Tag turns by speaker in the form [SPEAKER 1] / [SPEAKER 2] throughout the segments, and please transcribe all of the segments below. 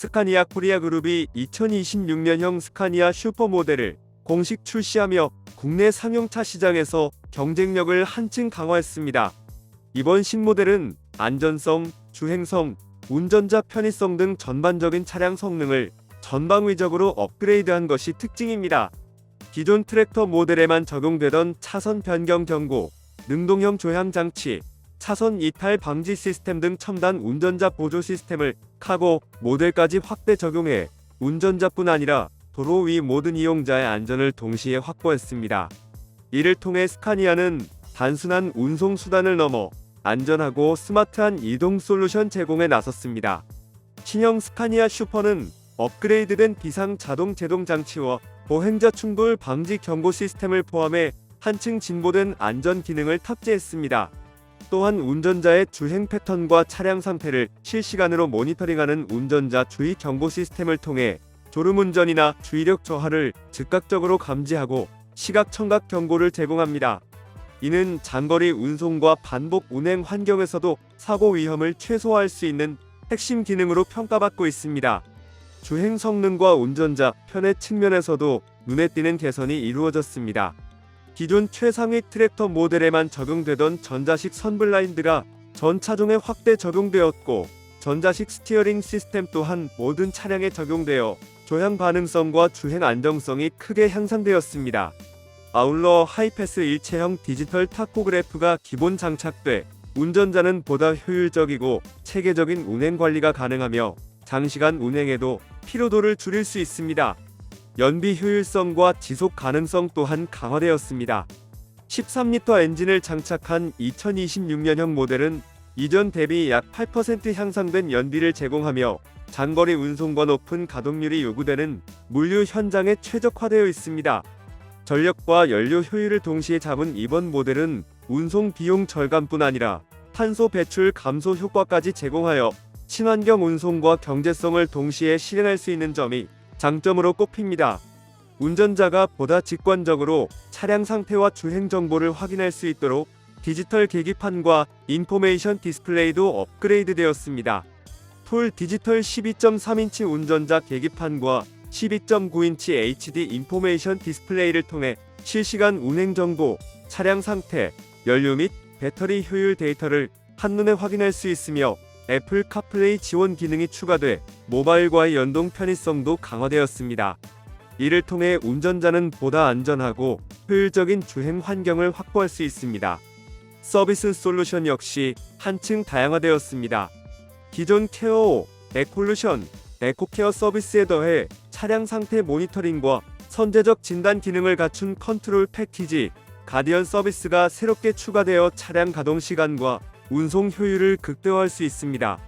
[SPEAKER 1] 스카니아 코리아 그룹이 2026년형 스카니아 슈퍼모델을 공식 출시하며 국내 상용차 시장에서 경쟁력을 한층 강화했습니다. 이번 신모델은 안전성, 주행성, 운전자 편의성 등 전반적인 차량 성능을 전방위적으로 업그레이드한 것이 특징입니다. 기존 트랙터 모델에만 적용되던 차선 변경 경고, 능동형 조향 장치, 차선 이탈 방지 시스템 등 첨단 운전자 보조 시스템을 카고 모델까지 확대 적용해 운전자뿐 아니라 도로 위 모든 이용자의 안전을 동시에 확보했습니다. 이를 통해 스카니아는 단순한 운송 수단을 넘어 안전하고 스마트한 이동 솔루션 제공에 나섰습니다. 신형 스카니아 슈퍼는 업그레이드된 비상 자동 제동 장치와 보행자 충돌 방지 경고 시스템을 포함해 한층 진보된 안전 기능을 탑재했습니다. 또한 운전자의 주행 패턴과 차량 상태를 실시간으로 모니터링하는 운전자 주의 경보 시스템을 통해 졸음운전이나 주의력 저하를 즉각적으로 감지하고 시각 청각 경고를 제공합니다. 이는 장거리 운송과 반복 운행 환경에서도 사고 위험을 최소화할 수 있는 핵심 기능으로 평가받고 있습니다. 주행 성능과 운전자 편의 측면에서도 눈에 띄는 개선이 이루어졌습니다. 기존 최상위 트랙터 모델에만 적용되던 전자식 선블라인드가 전 차종에 확대 적용되었고 전자식 스티어링 시스템 또한 모든 차량에 적용되어 조향 반응성과 주행 안정성이 크게 향상되었습니다. 아울러 하이패스 일체형 디지털 타코그래프가 기본 장착돼 운전자는 보다 효율적이고 체계적인 운행 관리가 가능하며 장시간 운행에도 피로도를 줄일 수 있습니다. 연비 효율성과 지속 가능성 또한 강화되었습니다. 13리터 엔진을 장착한 2026년형 모델은 이전 대비 약 8% 향상된 연비를 제공하며 장거리 운송과 높은 가동률이 요구되는 물류 현장에 최적화되어 있습니다. 전력과 연료 효율을 동시에 잡은 이번 모델은 운송 비용 절감뿐 아니라 탄소 배출 감소 효과까지 제공하여 친환경 운송과 경제성을 동시에 실행할 수 있는 점이 장점으로 꼽힙니다. 운전자가 보다 직관적으로 차량 상태와 주행 정보를 확인할 수 있도록 디지털 계기판과 인포메이션 디스플레이도 업그레이드 되었습니다. 풀 디지털 12.3인치 운전자 계기판과 12.9인치 HD 인포메이션 디스플레이를 통해 실시간 운행 정보, 차량 상태, 연료 및 배터리 효율 데이터를 한눈에 확인할 수 있으며 애플 카플레이 지원 기능이 추가돼 모바일과의 연동 편의성도 강화되었습니다. 이를 통해 운전자는 보다 안전하고 효율적인 주행 환경을 확보할 수 있습니다. 서비스 솔루션 역시 한층 다양화되었습니다. 기존 케어, 에콜루션, 에코케어 서비스에 더해 차량 상태 모니터링과 선제적 진단 기능을 갖춘 컨트롤 패키지, 가디언 서비스가 새롭게 추가되어 차량 가동 시간과 운송 효율을 극대화할 수 있습니다.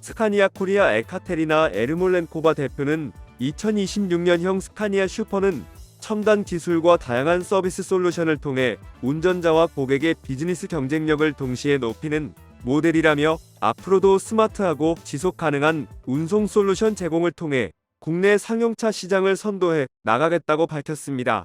[SPEAKER 1] 스카니아 코리아 에카테리나 에르몰렌코바 대표는 2026년형 스카니아 슈퍼는 첨단 기술과 다양한 서비스 솔루션을 통해 운전자와 고객의 비즈니스 경쟁력을 동시에 높이는 모델이라며 앞으로도 스마트하고 지속 가능한 운송 솔루션 제공을 통해 국내 상용차 시장을 선도해 나가겠다고 밝혔습니다.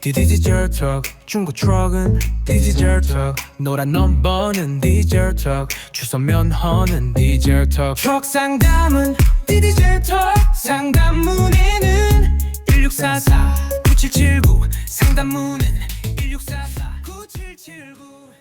[SPEAKER 2] D D 디지털 턱 중고 트럭은 디지털 턱 노란 넘버는 디젤 턱 주소 면허는 디젤 턱 트럭 상담은 디지털 턱 상담 문의는 1644 9779 상담 문의는 1644 9779